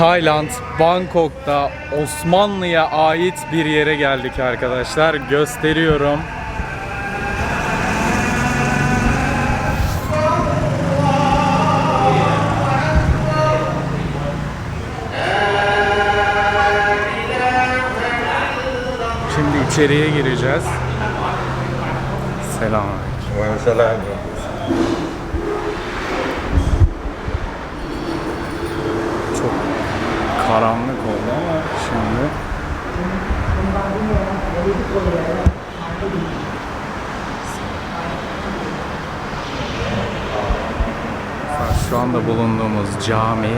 Tayland, Bangkok'ta Osmanlı'ya ait bir yere geldik arkadaşlar. Gösteriyorum. Şimdi içeriye gireceğiz. Selam. Waalaikumsalam. Çok karanlık oldu ama şimdi şu anda bulunduğumuz cami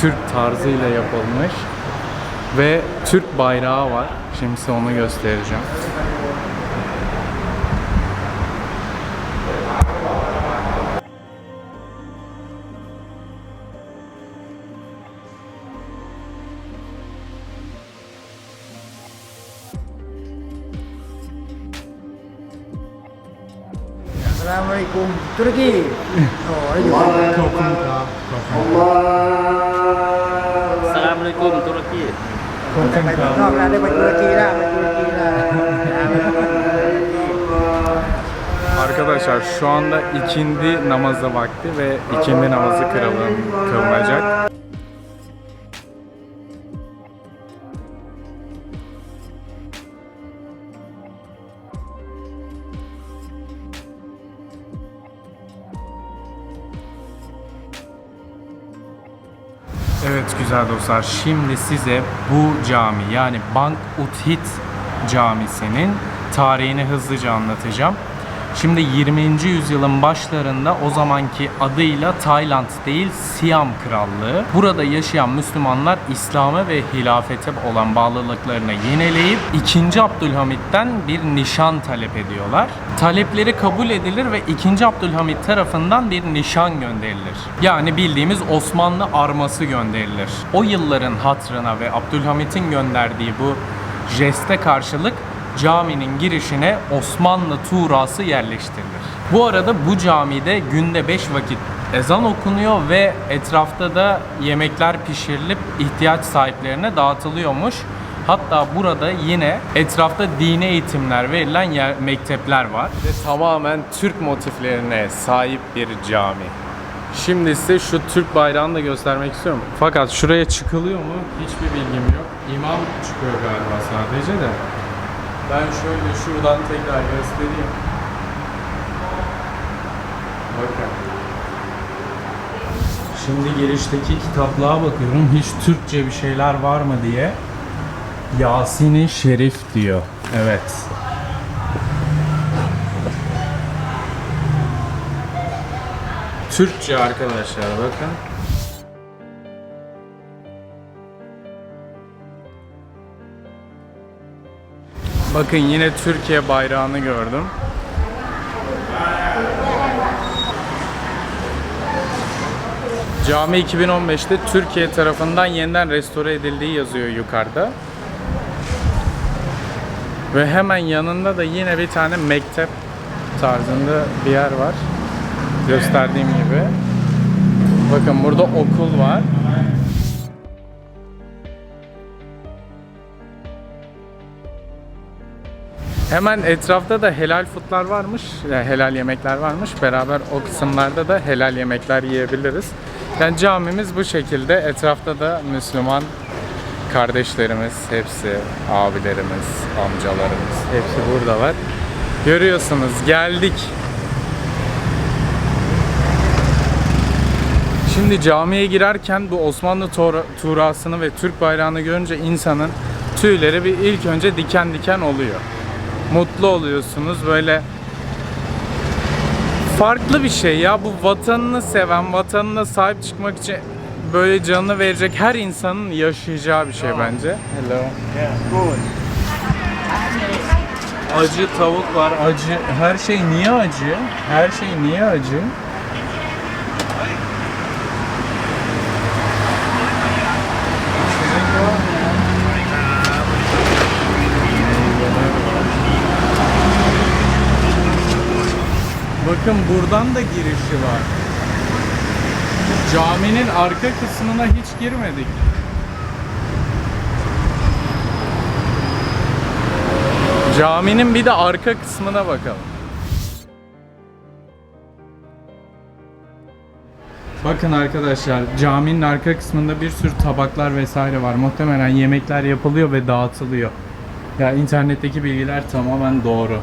Türk tarzıyla yapılmış ve Türk bayrağı var. Şimdi size onu göstereceğim. Assalamualaikum Turki. Oh, ada juga. ขอบคุณครับ Assalamualaikum Turki. ขอบคุณ ไป ครับ นอกแล้วได้ไปตุรกีแล้วไปตุรกีแล้ว Arkadaşlar şu anda ikindi namazı vakti ve ikindi namazı kırılın, kılınacak. Güzel dostlar şimdi size bu cami yani Bank Uthit Camisi'nin tarihini hızlıca anlatacağım. Şimdi 20. yüzyılın başlarında o zamanki adıyla Tayland değil Siam Krallığı. Burada yaşayan Müslümanlar İslam'a ve hilafete olan bağlılıklarını yenileyip 2. Abdülhamit'ten bir nişan talep ediyorlar. Talepleri kabul edilir ve 2. Abdülhamit tarafından bir nişan gönderilir. Yani bildiğimiz Osmanlı arması gönderilir. O yılların hatrına ve Abdülhamit'in gönderdiği bu jeste karşılık caminin girişine Osmanlı tuğrası yerleştirilir. Bu arada bu camide günde 5 vakit ezan okunuyor ve etrafta da yemekler pişirilip ihtiyaç sahiplerine dağıtılıyormuş. Hatta burada yine etrafta dini eğitimler verilen yer, mektepler var. Ve tamamen Türk motiflerine sahip bir cami. Şimdi size şu Türk bayrağını da göstermek istiyorum. Fakat şuraya çıkılıyor mu hiçbir bilgim yok. İmam çıkıyor galiba sadece de. Ben şöyle şuradan tekrar göstereyim. Bakın. Şimdi girişteki kitaplığa bakıyorum. Hiç Türkçe bir şeyler var mı diye. Yasin-i Şerif diyor. Evet. Türkçe arkadaşlar bakın. Bakın yine Türkiye bayrağını gördüm. Cami 2015'te Türkiye tarafından yeniden restore edildiği yazıyor yukarıda. Ve hemen yanında da yine bir tane mektep tarzında bir yer var. Gösterdiğim gibi. Bakın burada okul var. Hemen etrafta da helal foodlar varmış, yani helal yemekler varmış. Beraber o kısımlarda da helal yemekler yiyebiliriz. Yani camimiz bu şekilde. Etrafta da Müslüman kardeşlerimiz, hepsi abilerimiz, amcalarımız, hepsi burada var. Görüyorsunuz geldik. Şimdi camiye girerken bu Osmanlı tuğrasını ve Türk bayrağını görünce insanın tüyleri bir ilk önce diken diken oluyor. Mutlu oluyorsunuz böyle farklı bir şey ya bu vatanını seven, vatanına sahip çıkmak için böyle canını verecek her insanın yaşayacağı bir şey bence. Hello. Acı tavuk var, acı. Her şey niye acı? Her şey niye acı? Bakın buradan da girişi var. Caminin arka kısmına hiç girmedik. Caminin bir de arka kısmına bakalım. Bakın arkadaşlar caminin arka kısmında bir sürü tabaklar vesaire var. Muhtemelen yemekler yapılıyor ve dağıtılıyor. Ya internetteki bilgiler tamamen doğru.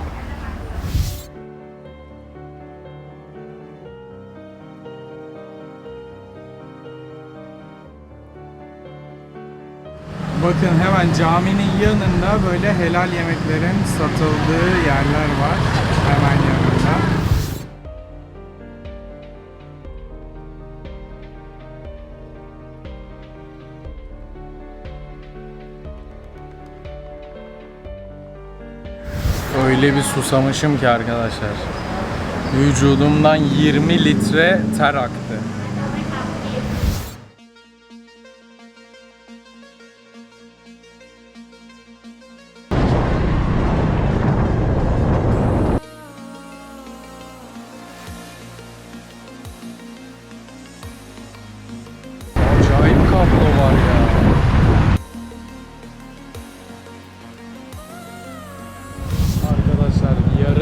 Bakın hemen caminin yanında böyle helal yemeklerin satıldığı yerler var. Hemen yanında. Öyle bir susamışım ki arkadaşlar. Vücudumdan 20 litre ter aktı.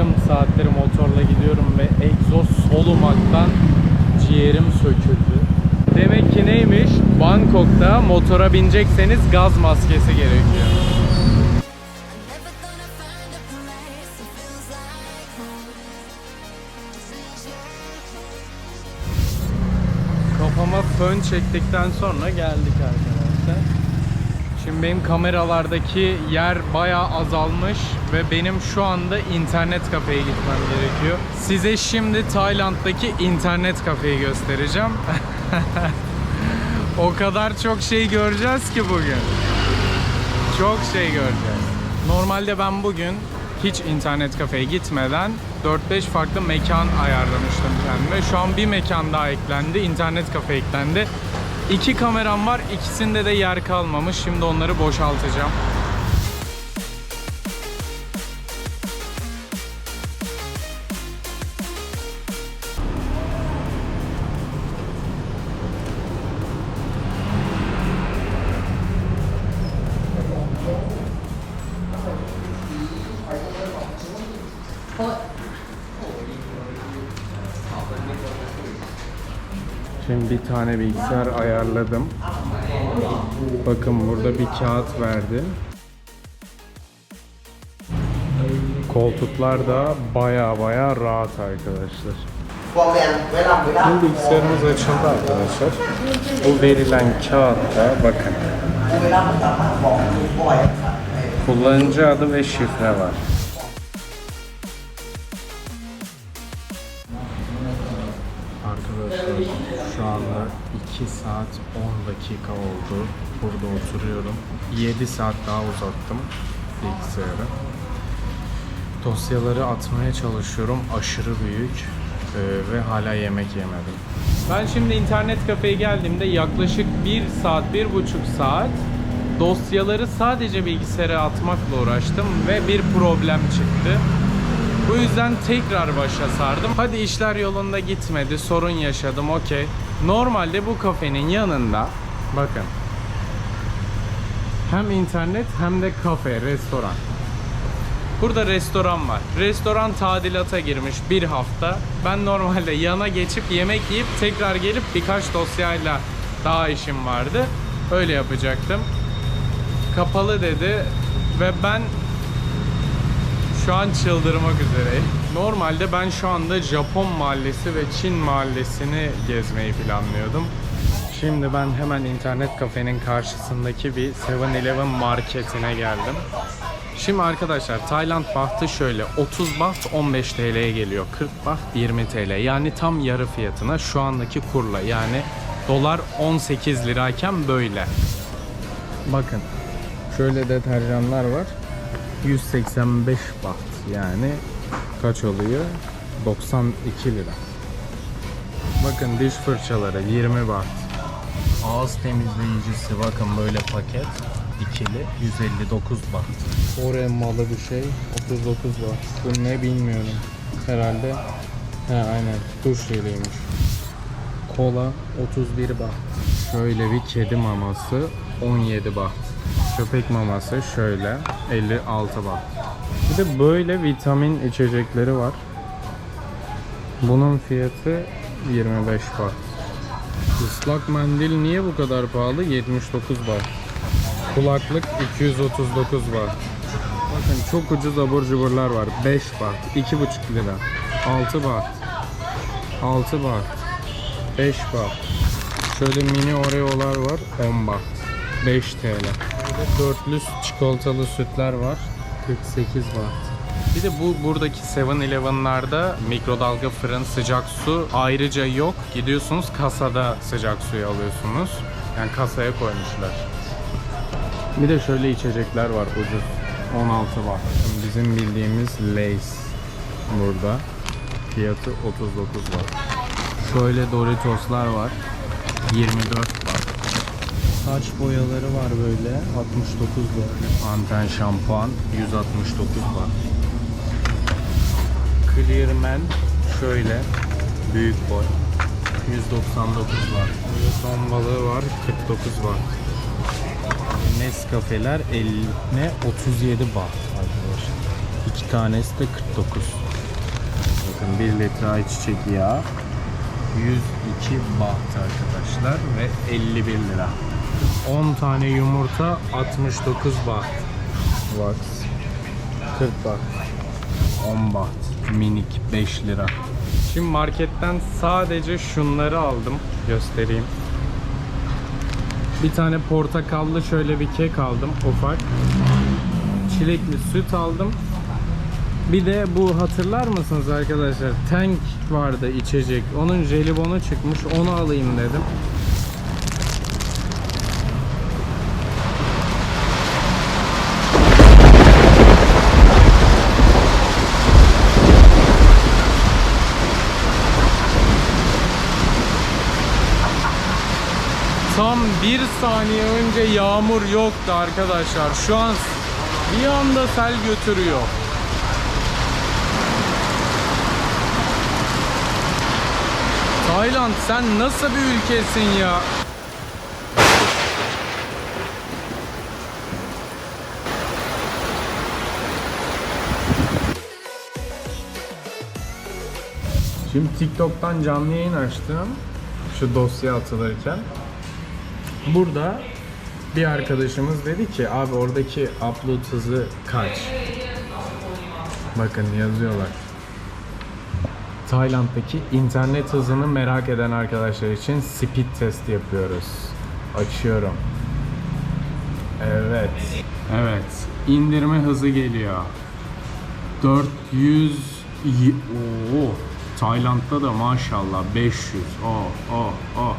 Yarım saattir motorla gidiyorum ve egzoz solumaktan ciğerim söküldü. Demek ki neymiş? Bangkok'ta motora binecekseniz gaz maskesi gerekiyor. Kafama fön çektikten sonra geldik arkadaşlar. Şimdi benim kameralardaki yer bayağı azalmış ve benim şu anda internet kafeye gitmem gerekiyor. Size şimdi Tayland'daki internet kafeyi göstereceğim. o kadar çok şey göreceğiz ki bugün. Çok şey göreceğiz. Normalde ben bugün hiç internet kafeye gitmeden 4-5 farklı mekan ayarlamıştım kendime. Şu an bir mekan daha eklendi. internet kafe eklendi. İki kameram var. ikisinde de yer kalmamış. Şimdi onları boşaltacağım. Bir tane bilgisayar ayarladım. Bakın burada bir kağıt verdi. Koltuklar da baya baya rahat arkadaşlar. Şimdi bilgisayarımız açıldı arkadaşlar. Bu verilen kağıtta bakın. Kullanıcı adı ve şifre var. Arkadaşlar şu anda 2 saat 10 dakika oldu. Burada oturuyorum. 7 saat daha uzattım bilgisayarı. Dosyaları atmaya çalışıyorum. Aşırı büyük ee, ve hala yemek yemedim. Ben şimdi internet kafeye geldiğimde yaklaşık 1 saat, 1,5 saat dosyaları sadece bilgisayara atmakla uğraştım ve bir problem çıktı. Bu yüzden tekrar başa sardım. Hadi işler yolunda gitmedi, sorun yaşadım, okey. Normalde bu kafenin yanında, bakın. Hem internet hem de kafe, restoran. Burada restoran var. Restoran tadilata girmiş bir hafta. Ben normalde yana geçip yemek yiyip tekrar gelip birkaç dosyayla daha işim vardı. Öyle yapacaktım. Kapalı dedi ve ben şu an çıldırmak üzereyim. Normalde ben şu anda Japon mahallesi ve Çin mahallesini gezmeyi planlıyordum. Şimdi ben hemen internet kafenin karşısındaki bir 7-Eleven marketine geldim. Şimdi arkadaşlar Tayland bahtı şöyle 30 baht 15 TL'ye geliyor. 40 baht 20 TL. Yani tam yarı fiyatına şu andaki kurla yani dolar 18 lirayken böyle. Bakın şöyle deterjanlar var. 185 baht yani kaç oluyor? 92 lira. Bakın diş fırçaları 20 baht. Ağız temizleyicisi bakın böyle paket ikili 159 baht. Oraya malı bir şey 39 baht. Bu ne bilmiyorum. Herhalde he aynen tuş jeliymiş. Kola 31 baht. Şöyle bir kedi maması 17 baht. Köpek maması şöyle 56 baht. Bu Bir de böyle vitamin içecekleri var. Bunun fiyatı 25 baht. Islak mendil niye bu kadar pahalı? 79 baht. Kulaklık 239 baht. Bakın çok ucuz abur cuburlar var. 5 baht, 2,5 lira. 6 baht. 6 baht. 5 baht. Şöyle mini oreolar var. 10 baht. 5 TL. Dörtlü çikolatalı sütler var. 48 baht. Bir de bu buradaki 7-Eleven'larda mikrodalga fırın sıcak su ayrıca yok. Gidiyorsunuz kasada sıcak suyu alıyorsunuz. Yani kasaya koymuşlar. Bir de şöyle içecekler var ucuz. 16 baht. Şimdi Bizim bildiğimiz Lay's burada. Fiyatı 39 baht. Şöyle Doritos'lar var. 24 baht. Saç boyaları var böyle. 69 baht. Anten şampuan 169 baht. Clearman şöyle büyük boy 199 baht. Böyle ton balığı var 49 baht. Nescafeler 50 ne 37 baht arkadaşlar. İki tanesi de 49. Bakın 1 litre ayçiçek yağı 102 baht arkadaşlar ve 51 lira. 10 tane yumurta 69 baht. Wax 40 baht. 10 baht. Minik 5 lira. Şimdi marketten sadece şunları aldım. Göstereyim. Bir tane portakallı şöyle bir kek aldım ufak. Çilekli süt aldım. Bir de bu hatırlar mısınız arkadaşlar? Tank vardı içecek. Onun jelibonu çıkmış. Onu alayım dedim. Tam bir saniye önce yağmur yoktu arkadaşlar. Şu an bir anda sel götürüyor. Tayland sen nasıl bir ülkesin ya? Şimdi TikTok'tan canlı yayın açtım. Şu dosya atılırken. Burada bir arkadaşımız dedi ki abi oradaki upload hızı kaç? Bakın yazıyorlar. Tayland'daki internet hızını merak eden arkadaşlar için speed test yapıyoruz. Açıyorum. Evet. Evet. İndirme hızı geliyor. 400 y- Oo. Tayland'da da maşallah 500. Oh oh oh.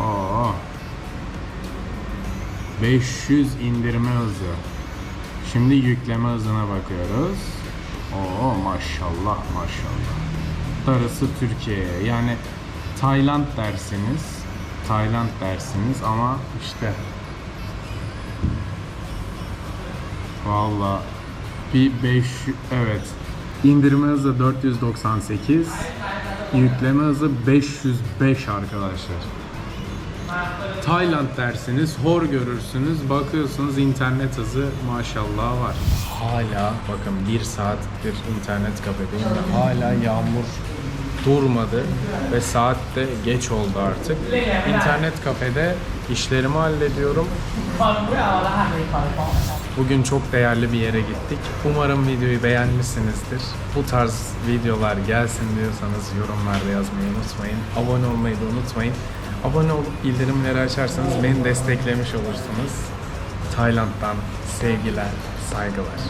Oo. 500 indirme hızı. Şimdi yükleme hızına bakıyoruz. Oo maşallah maşallah. Darısı Türkiye'ye. Yani Tayland dersiniz. Tayland dersiniz ama işte Valla bir 5 evet indirme hızı 498 yükleme hızı 505 arkadaşlar. Tayland dersiniz, hor görürsünüz, bakıyorsunuz internet hızı maşallah var. Hala bakın bir saattir internet kafedeyim ve hala yağmur durmadı ve saat de geç oldu artık. İnternet kafede işlerimi hallediyorum. Bugün çok değerli bir yere gittik. Umarım videoyu beğenmişsinizdir. Bu tarz videolar gelsin diyorsanız yorumlarda yazmayı unutmayın. Abone olmayı da unutmayın. Abone olup bildirimleri açarsanız beni desteklemiş olursunuz. Tayland'dan sevgiler, saygılar.